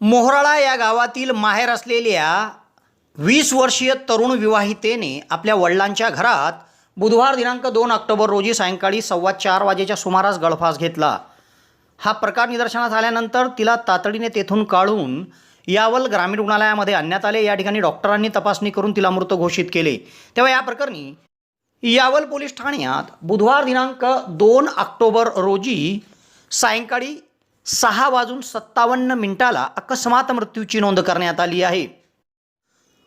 मोहराळा या गावातील माहेर असलेल्या वीस वर्षीय तरुण विवाहितेने आपल्या वडिलांच्या घरात बुधवार दिनांक दोन ऑक्टोबर रोजी सायंकाळी सव्वा चार वाजेच्या सुमारास गळफास घेतला. हा प्रकार निदर्शनास आल्यानंतर तिला तातडीने तेथून काढून यावल ग्रामीण रुग्णालयामध्ये आणण्यात आले. या ठिकाणी डॉक्टरांनी तपासणी करून तिला मृत घोषित केले. तेव्हा या प्रकरणी यावल पोलीस ठाण्यात बुधवार दिनांक दोन ऑक्टोबर रोजी सायंकाळी सहा वाजून सत्तावन्न मिनिटाला अकस्मात मृत्यूची नोंद करण्यात आली आहे.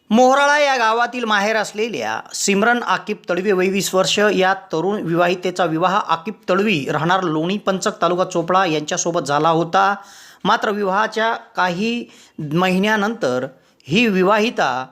मोहराळा या गावातील माहेर असलेल्या सिमरन आकिब तळवी वय वीस वर्ष या तरुण विवाहितेचा विवाह आकिब तळवी राहणार लोणी पंचक तालुका चोपडा यांच्यासोबत झाला होता. मात्र विवाहाच्या काही महिन्यानंतर ही विवाहिता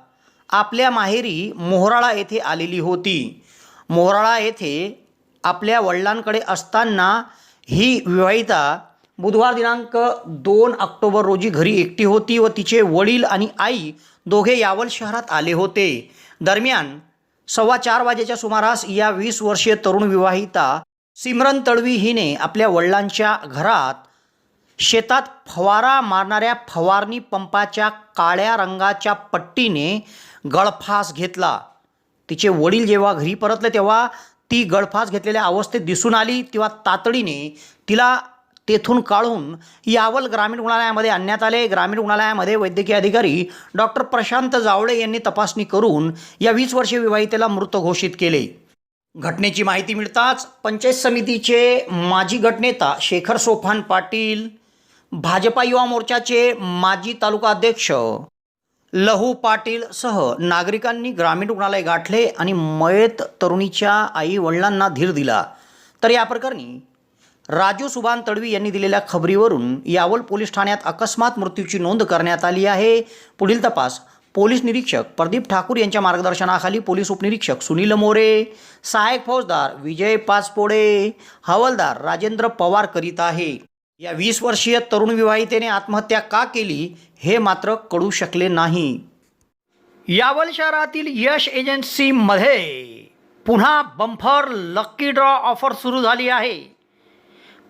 आपल्या माहेरी मोहराळा येथे आलेली होती. मोहराळा येथे आपल्या वडिलांकडे असताना ही विवाहिता बुधवार दिनांक दोन ऑक्टोबर रोजी घरी एकटी होती व तिचे वडील आणि आई दोघे यावल शहरात आले होते. दरम्यान सव्वा चार वाजेच्या सुमारास या वीस वर्षीय तरुण विवाहिता सिमरन तळवी हिने आपल्या वडिलांच्या घरात शेतात फवारा मारणाऱ्या फवारणी पंपाच्या काळ्या रंगाच्या पट्टीने गळफास घेतला. तिचे वडील जेव्हा घरी परतले तेव्हा ती गळफास घेतलेल्या अवस्थेत दिसून आली तेव्हा तातडीने तिला तेथून काढून यावल ग्रामीण रुग्णालयामध्ये आणण्यात आले. ग्रामीण रुग्णालयामध्ये वैद्यकीय अधिकारी डॉक्टर प्रशांत जावळे यांनी तपासणी करून या वीस वर्षीय विवाहितेला मृत घोषित केले. घटनेची माहिती मिळताच पंचायत समितीचे माजी गटनेता शेखर सोफान पाटील भाजपा युवा मोर्चाचे माजी तालुका अध्यक्ष लहू पाटील सह नागरिकांनी ग्रामीण रुग्णालय गाठले आणि मयत तरुणीच्या आई वडिलांना धीर दिला. तर या प्रकरणी राजू सुभान तडवी यांनी दिलेल्या खबरीवरून यावल पोलीस ठाण्यात अकस्मात मृत्यूची नोंद करण्यात आली आहे. पुढील तपास पोलीस निरीक्षक प्रदीप ठाकूर यांच्या मार्गदर्शनाखाली पोलीस उपनिरीक्षक सुनील मोरे सहायक फौजदार विजय पाचपोडे हवालदार राजेंद्र पवार करीत आहे. या वीस वर्षीय तरुण विवाहितेने आत्महत्या का केली हे मात्र कळू शकले नाही. यावल शहरातील यश एजन्सीमध्ये पुन्हा बंफर लक्की ड्रॉ ऑफर सुरू झाली आहे.